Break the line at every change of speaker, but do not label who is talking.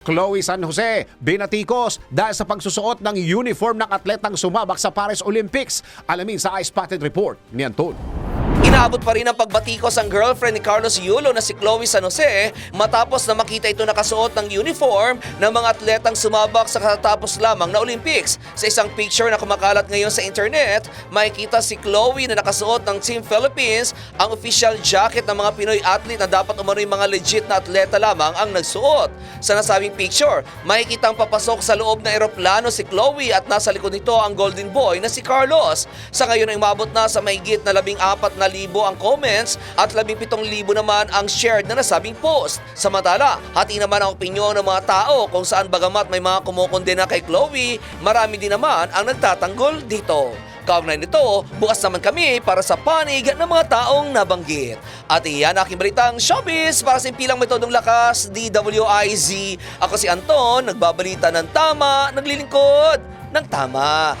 Chloe San Jose, binatikos dahil sa pagsusuot ng uniform ng atletang sumabak sa Paris Olympics. Alamin sa Ice Spotted Report ni Anton.
Inaabot pa rin ang pagbatikos ang girlfriend ni Carlos Yulo na si Chloe San Jose matapos na makita ito nakasuot ng uniform ng mga atletang sumabak sa katatapos lamang na Olympics. Sa isang picture na kumakalat ngayon sa internet, makikita si Chloe na nakasuot ng Team Philippines, ang official jacket ng mga Pinoy athlete na dapat umano'y mga legit na atleta lamang ang nagsuot. Sa nasabing picture, makikita ang papasok sa loob ng eroplano si Chloe at nasa likod nito ang golden boy na si Carlos. Sa ngayon ay umabot na sa mahigit na labing apat na ang comments at labing pitong libo naman ang shared na nasabing post. Samantala, hati naman ang opinyon ng mga tao kung saan bagamat may mga kumukondena kay Chloe, marami din naman ang nagtatanggol dito. Kaugnay nito, bukas naman kami para sa panig ng mga taong nabanggit. At iyan aking balitang showbiz para sa impilang metodong lakas, DWIZ. Ako si Anton, nagbabalita ng tama, naglilingkod ng tama.